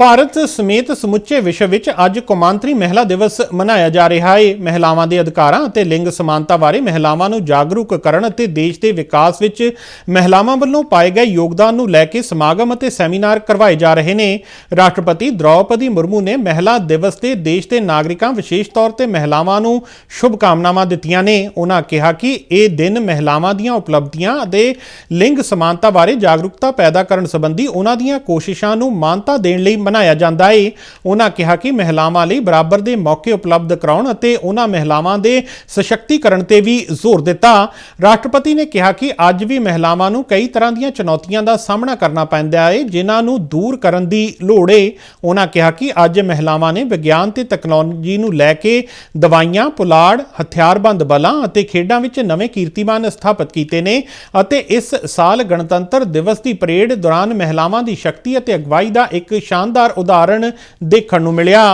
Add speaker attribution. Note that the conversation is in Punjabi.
Speaker 1: ਭਾਰਤ ਸਮੇਤ ਸਮੁੱਚੇ ਵਿਸ਼ਵ ਵਿੱਚ ਅੱਜ ਕੌਮਾਂਤਰੀ ਮਹਿਲਾ ਦਿਵਸ ਮਨਾਇਆ ਜਾ ਰਿਹਾ ਹੈ ਮਹਿਲਾਵਾਂ ਦੇ ਅਧਿਕਾਰਾਂ ਅਤੇ ਲਿੰਗ ਸਮਾਨਤਾ ਬਾਰੇ ਮਹਿਲਾਵਾਂ ਨੂੰ ਜਾਗਰੂਕ ਕਰਨ ਅਤੇ ਦੇਸ਼ ਦੇ ਵਿਕਾਸ ਵਿੱਚ ਮਹਿਲਾਵਾਂ ਵੱਲੋਂ ਪਾਏ ਗਏ ਯੋਗਦਾਨ ਨੂੰ ਲੈ ਕੇ ਸਮਾਗਮ ਅਤੇ ਸੈਮੀਨਾਰ ਕਰਵਾਏ ਜਾ ਰਹੇ ਨੇ। ਰਾਸ਼ਟਰਪਤੀ ਦ੍ਰੌਪਦੀ ਮੁਰਮੂ ਨੇ ਮਹਿਲਾ ਦਿਵਸ ਤੇ ਦੇਸ਼ ਦੇ ਨਾਗਰਿਕਾਂ ਵਿਸ਼ੇਸ਼ ਤੌਰ ਤੇ ਮਹਿਲਾਵਾਂ ਨੂੰ ਸ਼ੁਭ ਕਾਮਨਾਵਾਂ ਦਿੱਤੀਆਂ ਨੇ। ਉਹਨਾਂ ਕਿਹਾ ਕਿ ਇਹ ਦਿਨ ਮਹਿਲਾਵਾਂ ਦੀਆਂ ਉਪਲਬਧੀਆਂ ਅਤੇ ਲਿੰਗ ਸਮਾਨਤਾ ਬਾਰੇ ਜਾਗਰੂਕਤਾ ਪੈਦਾ ਕਰਨ ਸੰਬੰਧੀ ਉਹਨਾਂ ਦੀਆਂ ਕੋਸ਼ਿਸ਼ਾਂ ਨੂੰ ਮਾਨਤਾ ਦੇਣ ਲਈ ਮਨਾਇਆ ਜਾਂਦਾ ਏ। ਉਹਨਾਂ ਕਿਹਾ ਕਿ ਮਹਿਲਾਵਾਂ ਲਈ ਬਰਾਬਰ ਦੇ ਮੌਕੇ ਉਪਲਬਧ ਕਰਾਉਣ ਅਤੇ ਉਹਨਾਂ ਮਹਿਲਾਵਾਂ ਦੇ ਸਸ਼ਕਤੀਕਰਨ ਤੇ ਵੀ ਜ਼ੋਰ ਦਿੱਤਾ। ਰਾਸ਼ਟਰਪਤੀ ਨੇ ਕਿਹਾ ਕਿ ਅੱਜ ਵੀ ਮਹਿਲਾਵਾਂ ਨੂੰ ਕਈ ਤਰ੍ਹਾਂ ਦੀਆਂ ਚੁਣੌਤੀਆਂ ਦਾ ਸਾਹਮਣਾ ਕਰਨਾ ਪੈਂਦਾ ਏ, ਜਿਨ੍ਹਾਂ ਨੂੰ ਦੂਰ ਕਰਨ ਦੀ ਲੋੜ ਏ। ਉਹਨਾਂ ਕਿਹਾ ਕਿ ਅੱਜ ਮਹਿਲਾਵਾਂ ਨੇ ਵਿਗਿਆਨ ਤੇ ਤਕਨਾਲੋਜੀ ਨੂੰ ਲੈ ਕੇ ਦਵਾਈਆਂ, ਪੁਲਾੜ, ਹਥਿਆਰਬੰਦ ਬਲਾਂ ਅਤੇ ਖੇਡਾਂ ਵਿੱਚ ਨਵੇਂ ਕੀਰਤੀਮਾਨ ਸਥਾਪਿਤ ਕੀਤੇ ਨੇ ਅਤੇ ਇਸ ਸਾਲ ਗਣਤੰਤਰ ਦਿਵਸ ਦੀ ਪਰੇਡ ਦੌਰਾਨ ਮਹਿਲਾਵਾਂ ਦੀ ਸ਼ਕਤੀ ਅਤੇ ਅਗਵਾਈ ਦਾ ਇੱਕ ਸ਼ਾਨਦਾਰ ਉਦਾਹਰਣ ਦੇਖਣ ਨੂੰ ਮਿਲਿਆ।